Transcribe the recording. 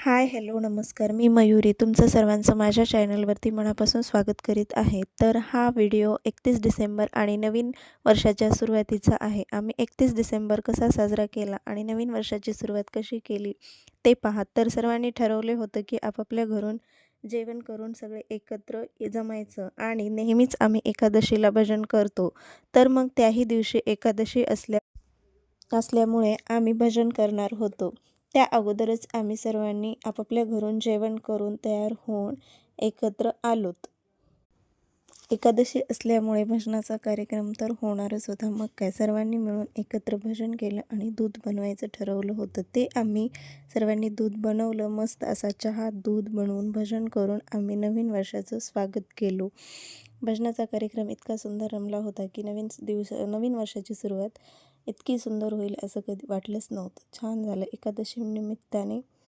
Hi hello नमस्कार. मी मयुरी. तुमचं सर्वांचं माझ्या चॅनलवरती मनापासून स्वागत करीत आहे. तर हा व्हिडिओ एकतीस डिसेंबर आणि नवीन वर्षाच्या सुरुवातीचा आहे. आम्ही एकतीस डिसेंबर कसा साजरा केला आणि नवीन वर्षाची सुरुवात कशी केली ते पाहत. तर सर्वांनी ठरवले होतं की आपापल्या घरून जेवण करून सगळे एकत्र जमायचं आणि नेहमीच आम्ही एकादशीला भजन करतो. तर मग त्याही दिवशी एकादशी असल्या असल्यामुळे आम्ही भजन करणार होतो. त्या अगोदरच आम्ही सर्वांनी आपापल्या घरून जेवण करून तयार होऊन एकत्र आलोत. एकादशी असल्यामुळे भजनाचा कार्यक्रम तर होणारच होता. मग काय? सर्वांनी मिळून एकत्र भजन केलं आणि दूध बनवायचं ठरवलं होतं. ते आम्ही सर्वांनी दूध बनवलं. मस्त असा चहा दूध बनवून भजन करून आम्ही नवीन वर्षाचं स्वागत केलो. भजनाचा कार्यक्रम इतका सुंदर रमला होता की नवीन दिवस नवीन वर्षाची सुरुवात इतकी सुंदर होईल असं कधी वाटलंच नव्हतं. छान झालं एकादशी निमित्ताने.